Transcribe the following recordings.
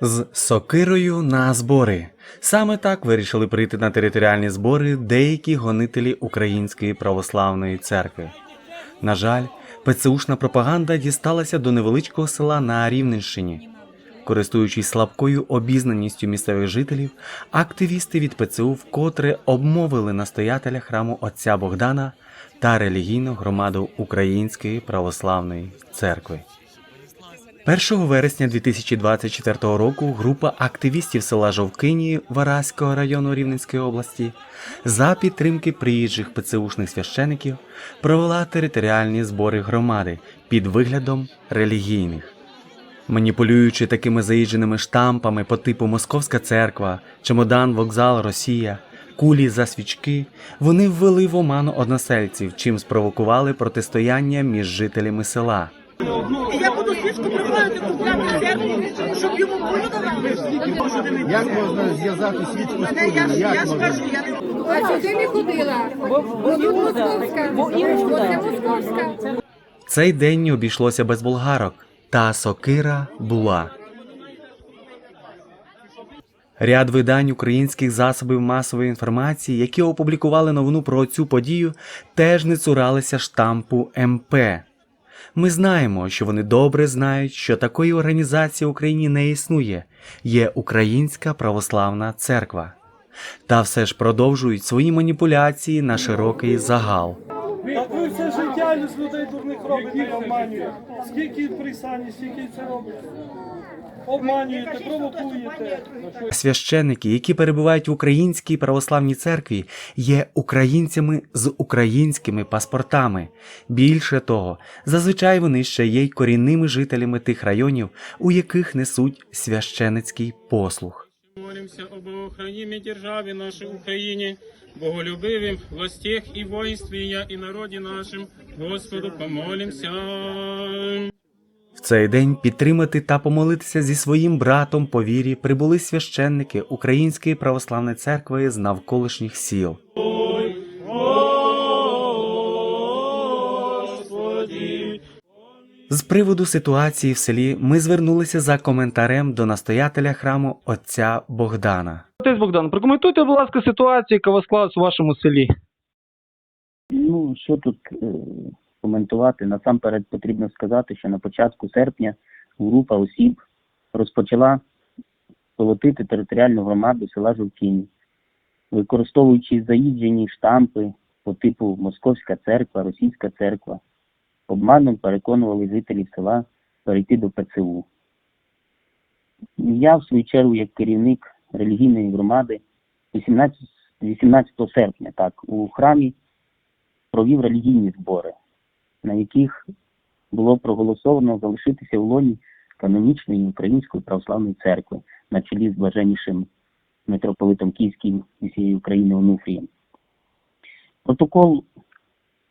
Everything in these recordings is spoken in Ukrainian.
З сокирою на збори. Саме так вирішили прийти на територіальні збори деякі гонителі Української православної церкви. На жаль, ПЦУшна пропаганда дісталася до невеличкого села на Рівненщині. Користуючись слабкою обізнаністю місцевих жителів, активісти від ПЦУ вкотре обмовили настоятеля храму отця Богдана та релігійну громаду Української православної церкви. 1 вересня 2024 року група активістів села Жовкині Вараського району Рівненської області за підтримки приїжджих ПЦУшних священиків провела територіальні збори громади під виглядом релігійних. Маніпулюючи такими заїждженими штампами по типу Московська церква, чемодан, вокзал, Росія, кулі за свічки, вони ввели в оману односельців, чим спровокували протистояння між жителями села. І я буду свічку приходити купляти церкву, щоб йому кулю давали. Як можна зв'язати свічку з я, ж- я ж кажу, я не А сюди не ходила. Бо тут московська. Оце московська. Цей день не обійшлося без болгарок, та сокира була. Ряд видань українських засобів масової інформації, які опублікували новину про цю подію, теж не цуралися штампу МП. Ми знаємо, що вони добре знають, що такої організації в Україні не існує, є Українська православна церква. Та все ж продовжують свої маніпуляції на широкий загал. Так ви все життя з робите і обманюєте. Скільки при сані, скільки це робите? Обманюєте, провокуєте. Священники, які перебувають в українській православній церкві, є українцями з українськими паспортами. Більше того, зазвичай вони ще є й корінними жителями тих районів, у яких несуть священицький послуг. Молимся об охранимой державе нашей Украине, боголюбивым властях и и народе нашим, Господу помолимся. В цей день підтримати та помолитися зі своїм братом по вірі прибули священники Української православної церкви з навколишніх сіл. З приводу ситуації в селі ми звернулися за коментарем до настоятеля храму отця Богдана. Отець Богдан, прокоментуйте, будь ласка, ситуацію, яка склалась у вашому селі. Ну, що тут е, коментувати? Насамперед потрібно сказати, що на початку серпня група осіб розпочала колотити територіальну громаду села Жовкіні, використовуючи заїжджені штампи по типу Московська церква, Російська церква, обманом переконували жителів села перейти до ПЦУ. Я, в свою чергу, як керівник релігійної громади, 18, 18 серпня так, у храмі провів релігійні збори, на яких було проголосовано залишитися в лоні канонічної Української православної церкви на чолі з блаженнішим митрополитом Київським і всієї України Онуфрієм. Протокол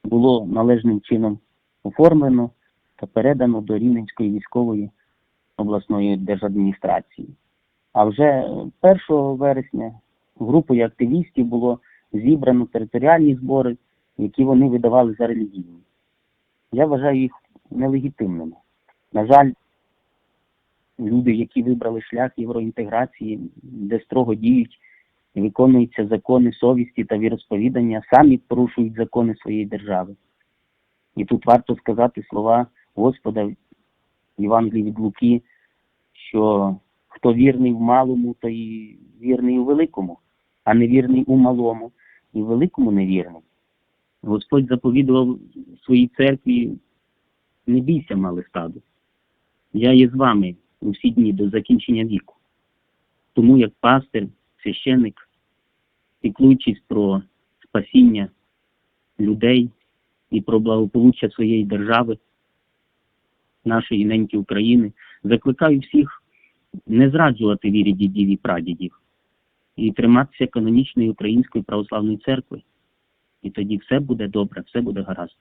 було належним чином оформлено та передано до Рівненської військової обласної держадміністрації. А вже 1 вересня групою активістів було зібрано територіальні збори, які вони видавали за релігійні. Я вважаю їх нелегітимними. На жаль, люди, які вибрали шлях євроінтеграції, де строго діють і виконуються закони совісті та віросповідання, самі порушують закони своєї держави. І тут варто сказати слова Господа в Євангелії від Луки, що хто вірний в малому, то і вірний у великому, а не вірний у малому, і великому невірний. Господь заповідував своїй церкві, не бійся, мале стадо. Я є з вами у всі дні до закінчення віку. Тому як пастир, священик, піклуючись про спасіння людей і про благополуччя своєї держави, нашої неньки України, закликаю всіх не зраджувати вірі дідів і прадідів і триматися канонічної Української православної церкви. І тоді все буде добре, все буде гаразд.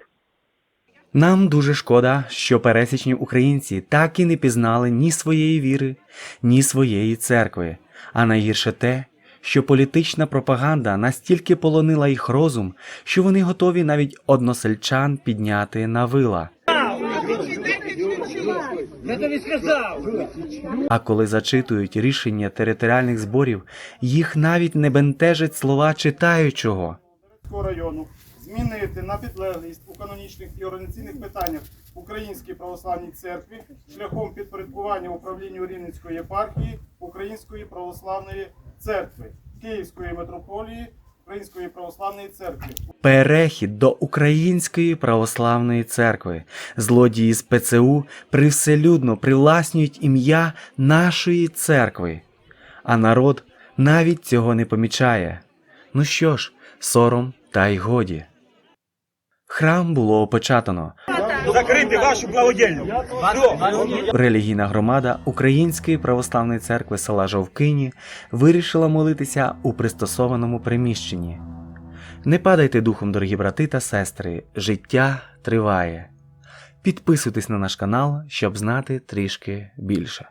Нам дуже шкода, що пересічні українці так і не пізнали ні своєї віри, ні своєї церкви, а найгірше те, що політична пропаганда настільки полонила їх розум, що вони готові навіть односельчан підняти на вила. А коли зачитують рішення територіальних зборів, їх навіть не бентежать слова читаючого. Району змінити на підлеглість у канонічних і організаційних питаннях Українській православній церкві шляхом підпорядкування управлінню Рівненської єпархії Української православної церкви Київської митрополії Української православної церкви. Перехід до Української православної церкви. Злодії з ПЦУ привселюдно привласнюють ім'я нашої церкви, а народ навіть цього не помічає. Ну що ж, сором та й годі. Храм було опечатано. Закрити вашу благодільню. Релігійна громада Української православної церкви села Жовкині вирішила молитися у пристосованому приміщенні. Не падайте духом, дорогі брати та сестри, життя триває. Підписуйтесь на наш канал, щоб знати трішки більше.